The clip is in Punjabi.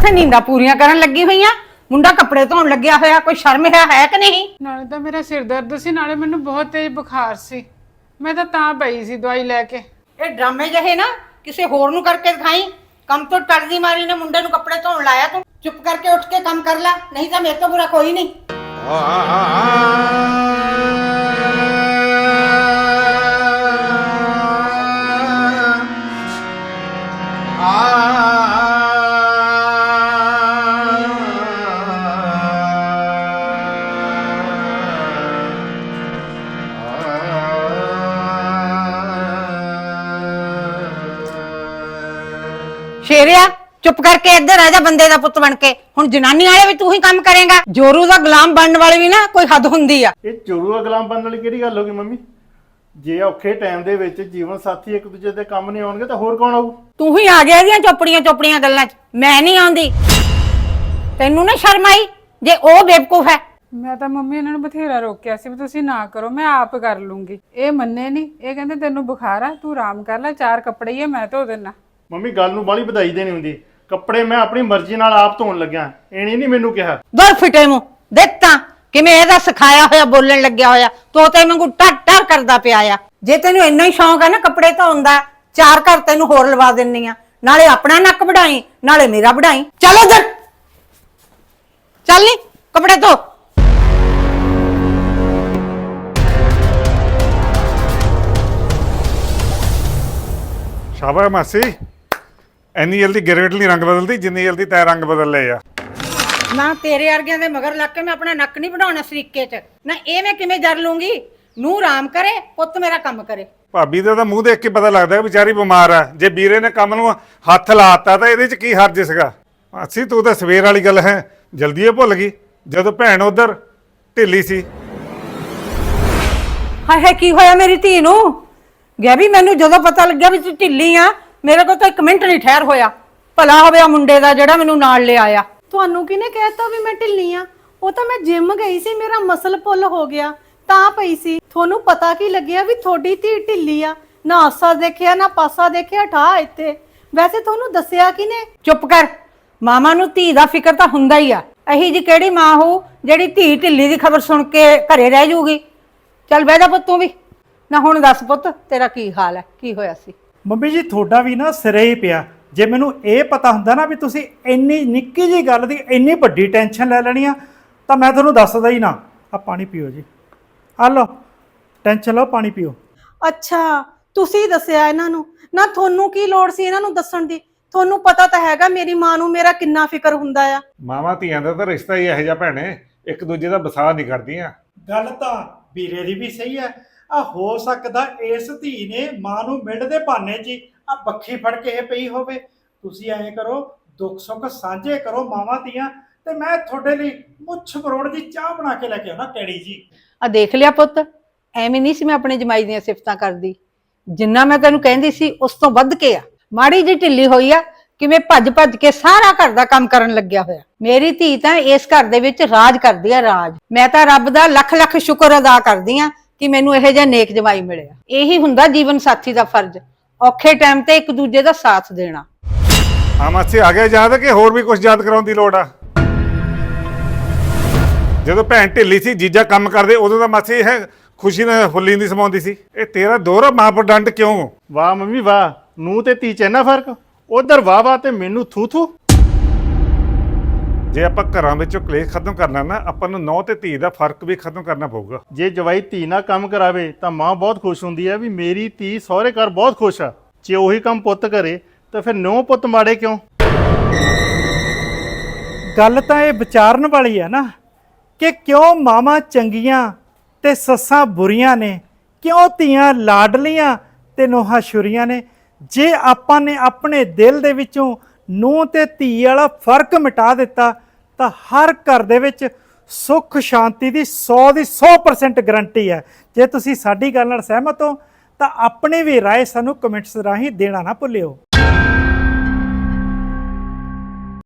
ਇੱਥੇ ਨੀਂਦਾਂ ਪੂਰੀਆਂ ਕਰਨ ਲੱਗੀ ਹੋਈਆਂ? ਮੁੰਡਾ ਕੱਪੜੇ ਧੋਣ ਲੱਗਿਆ ਹੋਇਆ ਕੋਈ ਸ਼ਰਮ ਹੈ ਹੈ ਕਿ ਨਹੀਂ? ਨਾਲੇ ਤਾਂ ਮੇਰਾ ਸਿਰ ਦਰਦ ਸੀ ਨਾਲੇ ਮੈਨੂੰ ਬਹੁਤ ਤੇਜ਼ ਬੁਖਾਰ ਸੀ। ਮੈਂ ਤਾਂ ਤਾਂ ਪਈ ਸੀ ਦਵਾਈ ਲੈ ਕੇ। ਇਹ ਡਰਾਮੇ ਜਿਹੇ ਨਾ ਕਿਸੇ ਹੋਰ ਨੂੰ ਕਰਕੇ ਦਿਖਾਈ। ਕੰਮ ਤੋਂ ਟਲਦੀ ਮਾਰੀ ਨੇ ਮੁੰਡੇ ਨੂੰ ਕੱਪੜੇ ਧੋਣ ਲਾਇਆ ਤੂੰ। ਚੁੱਪ ਕਰਕੇ ਉੱਠ ਕੇ ਕੰਮ ਕਰ ਲੈ ਨਹੀਂ ਤਾਂ ਮੇਰੇ ਤੋਂ ਬੁਰਾ ਕੋਈ ਨਹੀਂ। ਸ਼ੇਰਿਆ ਚੁੱਪ ਕਰਕੇ ਇੱਧਰ ਆ ਜਾ ਬੰਦੇ ਦਾ ਪੁੱਤ ਬਣ ਕੇ। ਹੁਣ ਜਨਾਨੀ ਵਾਲੇ ਵੀ ਤੂੰ ਹੀ ਕੰਮ ਕਰੇਗਾ। ਜੋਰੂ ਦਾ ਗੁਲਾਮ ਬਣਨ ਵਾਲੀ ਵੀ ਨਾ ਕੋਈ ਹੱਦ ਹੁੰਦੀ ਆ। ਇਹ ਚੋਰੂ ਗੁਲਾਮ ਬਣਨ ਵਾਲੀ ਕਿਹੜੀ ਗੱਲ ਹੋ ਗਈ ਮੰਮੀ? ਜੇ ਔਖੇ ਟਾਈਮ ਦੇ ਵਿੱਚ ਜੀਵਨ ਸਾਥੀ ਇੱਕ ਦੂਜੇ ਦੇ ਕੰਮ ਨਹੀਂ ਆਉਣਗੇ ਤਾਂ ਹੋਰ ਕੌਣ ਆਊ? ਤੂੰ ਹੀ ਆ ਗਿਆ ਇਹਦੀਆਂ ਚੋਪੜੀਆਂ ਚੋਪੜੀਆਂ ਗੱਲਾਂ 'ਚ। ਮੈਂ ਨਹੀਂ ਆਉਂਦੀ। ਤੈਨੂੰ ਨਾ ਸ਼ਰਮ ਆਈ? ਜੇ ਉਹ ਬੇਵਕੂਫ ਹੈ। ਮੈਂ ਤਾਂ ਮੰਮੀ ਇਹਨਾਂ ਨੂੰ ਬਥੇਰਾ ਰੋਕਿਆ ਸੀ ਵੀ ਤੁਸੀਂ ਨਾ ਕਰੋ ਮੈਂ ਆਪ ਕਰ ਲੂੰਗੀ। ਇਹ ਮੰਨੇ ਨਹੀਂ ਇਹ ਕਹਿੰਦੇ ਤੈਨੂੰ ਬੁਖਾਰ ਆ ਤੂੰ ਆਰਾਮ ਕਰ ਲੈ ਚਾਰ ਕੱਪੜੇ ਹੀ ਆ ਮੈਂ ਧੋ ਦੇਣਾ ਮੰਮੀ ਗੱਲ ਨੂੰ ਬਾਲੀ ਵਧਾਈ ਦੇਣੀ ਹੁੰਦੀ। ਕੱਪੜੇ ਮੈਂ ਆਪਣੀ ਮਰਜ਼ੀ ਨਾਲ ਆਪ ਧੋਣ ਲੱਗਿਆ। ਇਹਨੇ ਨਹੀਂ ਮੈਨੂੰ ਕਿਹਾ। ਦਰ ਫਿਟੇ ਮੂੰ ਦੇਖ ਤਾਂ ਕਿਵੇਂ ਇਹਦਾ ਸਿਖਾਇਆ ਹੋਇਆ ਬੋਲਣ ਲੱਗਿਆ ਹੋਇਆ। ਤੋਤੇ ਵਾਂਗੂ ਟਰ ਟਰ ਕਰਦਾ ਪਿਆ ਆ। ਜੇ ਤੈਨੂੰ ਇੰਨਾ ਹੀ ਸ਼ੌਂਕ ਹੈ ਨਾ ਕੱਪੜੇ ਧੋਣ ਦਾ ਚਾਰ ਘਰ ਤੈਨੂੰ ਹੋਰ ਲਵਾ ਦਿੰਨੀ ਆ। ਨਾਲੇ ਆਪਣਾ ਨੱਕ ਵਢਾਈ ਨਾਲੇ ਮੇਰਾ ਵਢਾਈ ਚੱਲ ਉਧਰ। ਚੱਲ ਨੀ ਕੱਪੜੇ ਧੋ। ਸ਼ਾਬਾਸ਼ ਮਾਸੀ। ਇੰਨੀ ਜਲਦੀ ਗਿਰਗਟ ਨਹੀਂ ਰੰਗ ਬਦਲਦੀ ਜਿੰਨੀ ਜਲਦੀ ਤੈ ਰੰਗ ਬਦਲ ਲਏ ਆ। ਨਾ ਤੇਰੇ ਵਰਗਿਆਂ ਦੇ ਮਗਰ ਲੱਗ ਕੇ ਮੈਂ ਆਪਣਾ ਨੱਕ ਨਹੀਂ ਵਢਾਉਣਾ ਸਰੀਕੇ 'ਚ। ਨਾ ਇਹ ਮੈਂ ਕਿਵੇਂ ਜਰ ਲੂੰਗੀ? ਨੂੰ ਆਰਾਮ ਕਰੇ ਪੁੱਤ ਮੇਰਾ ਕੰਮ ਕਰੇ। ਭਾਬੀ ਦਾ ਤਾਂ ਮੂੰਹ ਦੇਖ ਕੇ ਪਤਾ ਲੱਗਦਾ ਕਿ ਵਿਚਾਰੀ ਬਿਮਾਰ ਆ। ਜੇ ਵੀਰੇ ਨੇ ਕੰਮ ਨੂੰ ਹੱਥ ਲਾਤਾ ਤਾਂ ਇਹਦੇ 'ਚ ਕੀ ਹਰਜ ਸੀਗਾ? ਮਾਸੀ ਤੂੰ ਤਾਂ ਸਵੇਰ ਵਾਲੀ ਗੱਲ ਹੈ। ਜਲਦੀ ਇਹ ਭੁੱਲ ਗਈ। ਜਦੋਂ ਭੈਣ ਉਧਰ ਢਿੱਲੀ ਸੀ। ਹਾਏ ਹਾਏ ਕੀ ਹੋਇਆ ਮੇਰੀ ਧੀ ਨੂੰ? ਗਿਆ ਵੀ ਮੈਨੂੰ ਜਦੋਂ ਪਤਾ ਲੱਗਿਆ ਵੀ ਤੂੰ ਢਿੱਲੀ ਆ ਮੇਰੇ ਕੋਲ ਤਾਂ ਇੱਕ ਮਿੰਟ ਨਹੀਂ ਠਹਿਰ ਹੋਇਆ। ਭਲਾ ਹੋਵੇ ਆ ਮੁੰਡੇ ਦਾ ਜਿਹੜਾ ਮੈਨੂੰ ਨਾਲ ਲੈ ਆਇਆ। ਤੁਹਾਨੂੰ ਕਿਹਨੇ ਕਹਿਤਾ ਵੀ ਮੈਂ ਢਿੱਲੀ ਆ? ਉਹ ਤਾਂ ਮੈਂ ਜਿਮ ਗਈ ਸੀ ਮੇਰਾ ਮਸਲ ਪੁੱਲ ਹੋ ਗਿਆ। ਤਾਂ ਪਈ ਸੀ। ਤੁਹਾਨੂੰ ਪਤਾ ਕੀ ਲੱਗਿਆ ਵੀ ਤੁਹਾਡੀ ਧੀ ਢਿੱਲੀ ਆ। ਨਾ ਆਸਾ ਦੇਖਿਆ ਨਾ ਪਾਸਾ ਦੇਖਿਆ ਠਾ ਇੱਥੇ। ਵੈਸੇ ਤੁਹਾਨੂੰ ਦੱਸਿਆ ਕਿਨੇ ਚੁੱਪ ਕਰ। ਮਾਮਾ ਨੂੰ ਧੀ ਦਾ ਫਿਕਰ ਤਾਂ ਹੁੰਦਾ ਹੀ ਆ। ਅਹੀ ਜੀ ਕਿਹੜੀ ਮਾਂ ਹੋ ਜਿਹੜੀ ਧੀ ਢਿੱਲੀ ਦੀ ਖਬਰ ਸੁਣ ਕੇ ਘਰੇ ਰਹਿ ਜਾਊਗੀ ਚੱਲ ਬਹਿ ਜਾ ਪੁੱਤ ਤੂੰ ਵੀ। ਨਾ ਹੁਣ ਦੱਸ ਪੁੱਤ ਤੇਰਾ ਕੀ ਹਾਲ ਹੈ? ਕੀ ਹੋਇਆ ਸੀ? ਮੰਮੀ ਜੀ ਤੁਹਾਡਾ ਵੀ ਨਾ ਸਿਰੇ ਹੀ ਪਿਆ। ਜੇ ਮੈਨੂੰ ਇਹ ਪਤਾ ਹੁੰਦਾ ਨਾ ਵੀ ਤੁਸੀਂ ਇੰਨੀ ਨਿੱਕੀ ਜੀ ਗੱਲ ਦੀ ਇੰਨੀ ਵੱਡੀ ਟੈਨਸ਼ਨ ਲੈ ਲੈਣੀ ਆ ਤਾਂ ਮੈਂ ਤੁਹਾਨੂੰ ਦੱਸਦਾ ਹੀ ਨਾ। ਆ ਪਾਣੀ ਪੀਓ ਜੀ। ਆ ਲਓ ਟੈਨਸ਼ਨ ਲਓ ਪਾਣੀ ਪੀਓ। ਅੱਛਾ ਤੁਸੀਂ ਦੱਸਿਆ ਇਹਨਾਂ ਨੂੰ। ਨਾ ਤੁਹਾਨੂੰ ਕੀ ਲੋੜ ਸੀ ਇਹਨਾਂ ਨੂੰ ਦੱਸਣ ਦੀ? ਤੁਹਾਨੂੰ ਪਤਾ ਤਾਂ ਹੈਗਾ ਮੇਰੀ ਮਾਂ ਨੂੰ ਮੇਰਾ ਕਿੰਨਾ ਫਿਕਰ ਹੁੰਦਾ ਆ। ਮਾਵਾਂ ਧੀਆਂ ਦਾ ਤਾਂ ਰਿਸ਼ਤਾ ਹੀ ਇਹੋ ਜਿਹਾ ਭੈਣੇ ਇੱਕ ਦੂਜੇ ਦਾ ਵਸਾ ਨਹੀਂ ਕਰਦੀਆਂ। ਗੱਲ ਤਾਂ ਵੀਰੇ ਦੀ ਵੀ ਸਹੀ ਹੈ ਆ ਹੋ ਸਕਦਾ ਇਸ ਧੀ ਨੇ ਮਾਂ ਨੂੰ ਮਿੰਡ ਦੇ ਬਹਾਨੇ 'ਚ ਆ ਬੱਖੀ ਫੜ ਕੇ ਇਹ ਪਈ ਹੋਵੇ। ਤੁਸੀਂ ਐਂ ਕਰੋ, ਦੁੱਖ ਸੁੱਖ ਸਾਂਝੇ ਕਰੋ ਮਾਵਾਂ ਧੀਆਂ ਤੇ ਮੈਂ ਤੁਹਾਡੇ ਲਈ ਮੁੱਛ ਮਰੋੜ ਦੀ ਚਾਹ ਬਣਾ ਕੇ ਲੈ ਕੇ ਆਉਣਾ ਕੈੜੀ ਜੀ। ਆ ਦੇਖ ਲਿਆ ਪੁੱਤ, ਐਵੇਂ ਨਹੀਂ ਸੀ ਮੈਂ ਆਪਣੇ ਜਮਾਈ ਦੀਆਂ ਸਿਫਤਾਂ ਕਰਦੀ। ਜਿੰਨਾ ਮੈਂ ਤੈਨੂੰ ਕਹਿੰਦੀ ਸੀ, ਉਸ ਤੋਂ ਵੱਧ ਕੇ ਆ। ਮਾੜੀ ਜਿਹੀ ਢਿੱਲੀ ਹੋਈ ਆ ਕਿਵੇਂ ਭੱਜ ਭੱਜ ਕੇ ਸਾਰਾ ਘਰ ਦਾ ਕੰਮ ਕਰਨ ਲੱਗਿਆ ਹੋਇਆ। ਮੇਰੀ ਧੀ ਤਾਂ ਇਸ ਘਰ ਦੇ ਵਿੱਚ ਰਾਜ ਕਰਦੀ ਆ ਰਾਜ। ਮੈਂ ਤਾਂ ਰੱਬ ਦਾ ਲੱਖ ਲੱਖ ਸ਼ੁਕਰ ਅਦਾ ਕਰਦੀ ਆ ਕਿ ਮੈਨੂੰ ਇਹੋ ਜਿਹਾ ਨੇਕ ਜਮਾਈ ਮਿਲਿਆ। ਇਹੀ ਹੁੰਦਾ ਜੀਵਨ ਸਾਥੀ ਦਾ ਫਰਜ਼। ਔਖੇ ਟਾਈਮ ਤੇ ਇੱਕ ਦੂਜੇ ਦਾ ਸਾਥ ਦੇਣਾ। ਹਾਂ ਮਾਸੀ ਆ ਗਿਆ ਯਾਦ ਕਿ ਹੋਰ ਵੀ ਕੁਝ ਯਾਦ ਕਰਾਉਣ ਦੀ ਲੋੜ ਆ? ਜਦੋਂ ਭੈਣ ਢਿੱਲੀ ਸੀ ਜੀਜਾ ਕੰਮ ਕਰਦੇ ਉਦੋਂ ਤਾਂ ਮਾਸੀ ਇਹ ਖੁਸ਼ੀ ਨਾਲ ਫੁੱਲੀ ਨਹੀਂ ਸਮਾਉਂਦੀ ਸੀ। ਇਹ ਤੇਰਾ ਦੋਹਰਾ ਮਾਪਦੰਡ ਕਿਉਂ? ਵਾਹ ਮੰਮੀ ਵਾਹ। ਨੂੰ ਤੇ ਧੀ ਚ ਇੰਨਾ ਫ਼ਰਕ? ਉਧਰ ਵਾਹ ਵਾਹ ਤੇ ਮੈਨੂੰ ਥੂ ਥੂ ਜੇ ਆਪਾਂ ਘਰਾਂ ਵਿੱਚੋਂ ਕਲੇਸ਼ ਖਤਮ ਕਰਨਾ ਨਾ ਆਪਾਂ ਨੂੰ ਨੌ ਤੇ ਧੀ ਦਾ ਫ਼ਰਕ ਵੀ ਖਤਮ ਕਰਨਾ ਪਊਗਾ। ਜੇ ਜਵਾਈ ਧੀ ਨਾਲ ਕੰਮ ਕਰਾਵੇ ਤਾਂ ਮਾਂ ਬਹੁਤ ਖੁਸ਼ ਹੁੰਦੀ ਹੈ ਵੀ ਮੇਰੀ ਧੀ ਸਹੁਰੇ ਘਰ ਬਹੁਤ ਖੁਸ਼ ਆ। ਜੇ ਉਹੀ ਕੰਮ ਪੁੱਤ ਕਰੇ ਤਾਂ ਫਿਰ ਨੌ ਪੁੱਤ ਮਾੜੇ ਕਿਉਂ? ਗੱਲ ਤਾਂ ਇਹ ਵਿਚਾਰਨ ਵਾਲੀ ਹੈ ਨਾ ਕਿ ਕਿਉਂ ਮਾਵਾਂ ਚੰਗੀਆਂ ਤੇ ਸੱਸਾਂ ਬੁਰੀਆਂ ਨੇ? ਕਿਉਂ ਧੀਆਂ ਲਾਡਲੀਆਂ ਤੇ ਨੋਹਾਂ ਛੁਰੀਆਂ ਨੇ? ਜੇ ਆਪਾਂ ਨੇ ਆਪਣੇ ਦਿਲ ਦੇ ਵਿੱਚੋਂ ਨੂੰਹ ਤੇ ਧੀ ਵਾਲਾ ਫਰਕ ਮਿਟਾ ਦਿੱਤਾ ਤਾਂ ਹਰ ਘਰ ਦੇ ਵਿੱਚ ਸੁੱਖ ਸ਼ਾਂਤੀ ਦੀ 100 ਦੀ 100% ਗਰੰਟੀ ਹੈ ਜੇ ਤੁਸੀਂ ਸਾਡੀ ਗੱਲ ਨਾਲ ਸਹਿਮਤ ਹੋ ਤਾਂ ਆਪਣੀ ਵੀ رائے ਸਾਨੂੰ ਕਮੈਂਟਸ ਰਾਹੀਂ ਦੇਣਾ ਨਾ ਭੁੱਲਿਓ